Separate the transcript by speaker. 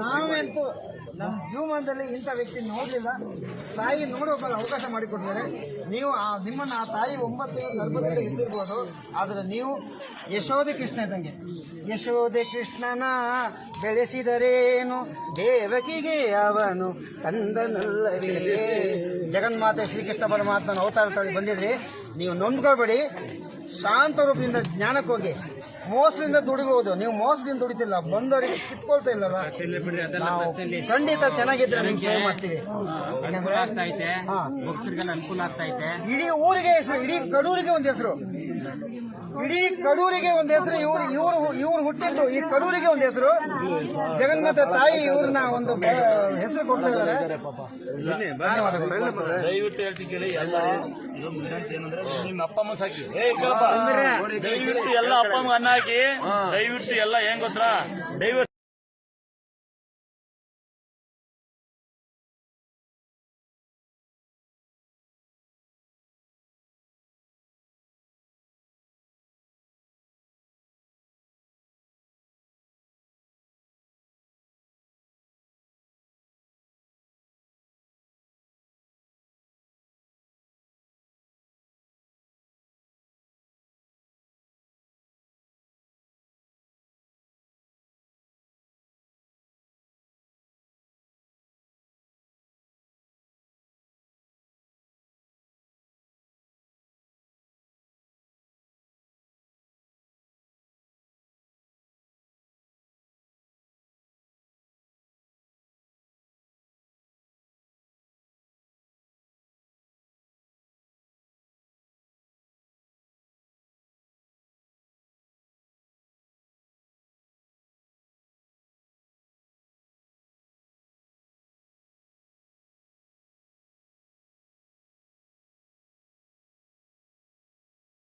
Speaker 1: ನಾವಂತೂ ನಮ್ಮ ಜೀವನದಲ್ಲಿ ಇಂಥ ವ್ಯಕ್ತಿ ನೋಡಲಿಲ್ಲ. ತಾಯಿ ನೋಡೋಕೆ ಅವಕಾಶ ಮಾಡಿಕೊಟ್ಟಿದ್ದಾರೆ. ನೀವು ಆ ನಿಮ್ಮನ್ನ ಆ ತಾಯಿ ಒಂಬತ್ತು ಗರ್ಭದಲ್ಲಿ ಇಟ್ಟಿರ್ಬೋದು. ಆದರೆ ನೀವು ಯಶೋದೆ ಕೃಷ್ಣ ಇದ್ದಂಗೆ. ಯಶೋದೆ ಕೃಷ್ಣನ ಬೆಳೆಸಿದರೇನು? ದೇವಕಿಗೆ ಅವನು ತಂದನಲ್ಲವೇ? ಜಗನ್ಮಾತೆ ಶ್ರೀಕೃಷ್ಣ ಪರಮಾತ್ಮನ ಅವತಾರ ತಳಿ ಬಂದಿದ್ರಿ ನೀವು ನೊಂದ್ಕೊಳ್ಬೇಡಿ ಶಾಂತ ರೂಪದಿಂದ ಜ್ಞಾನಕ್ಕೆ ಹೋಗಿ. ಮೋಸದಿಂದ ದುಡಿಬಹುದು ನೀವು ಮೋಸದಿಂದ ದುಡಿತಿಲ್ಲ. ಬಂದವರಿಗೆ ಕಿತ್ಕೊಳ್ತಾ ಇಲ್ಲ ನಾವು ಖಂಡಿತ ಚೆನ್ನಾಗಿದ್ರೆ ನಿಮ್ಗೆ ಸೇವೆ ಮಾಡ್ತೀವಿ.
Speaker 2: ಅನುಕೂಲ
Speaker 1: ಇಡೀ ಊರಿಗೆ ಹೆಸರು ಇಡೀ ಕಡೂರಿಗೆ ಒಂದು ಹೆಸರು. ಇಡೀ ಕಡೂರಿಗೆ ಒಂದ್ ಹೆಸರು ಇವ್ರು ಇವ್ರು ಇವ್ರು ಹುಟ್ಟಿದ್ದು ಈ ಕಡೂರಿಗೆ ಒಂದ್ ಹೆಸರು. ಜಗನ್ಮಾತೆ ತಾಯಿ ಇವ್ರನ್ನ ಒಂದು ಹೆಸರು ಕೊಡ್ತಾ ಇದ್ದಾರೆ.
Speaker 3: ದಯವಿಟ್ಟು ಹೇಳ್ತೀನಿ ಕೇಳಿ ಎಲ್ಲ ಏನಂದ್ರೆ ನಿಮ್ಮ ಅಪ್ಪ ಅಮ್ಮ ಸಾಕಿ. ಏ ಕೇಳಪ್ಪ ದಯವಿಟ್ಟು ಎಲ್ಲ ಅಪ್ಪ ಅಮ್ಮ ಅನ್ನ ಹಾಕಿ ದಯವಿಟ್ಟು ಎಲ್ಲ ಹೆಂಗ್ ಗೊತ್ತಾ? ದೈವ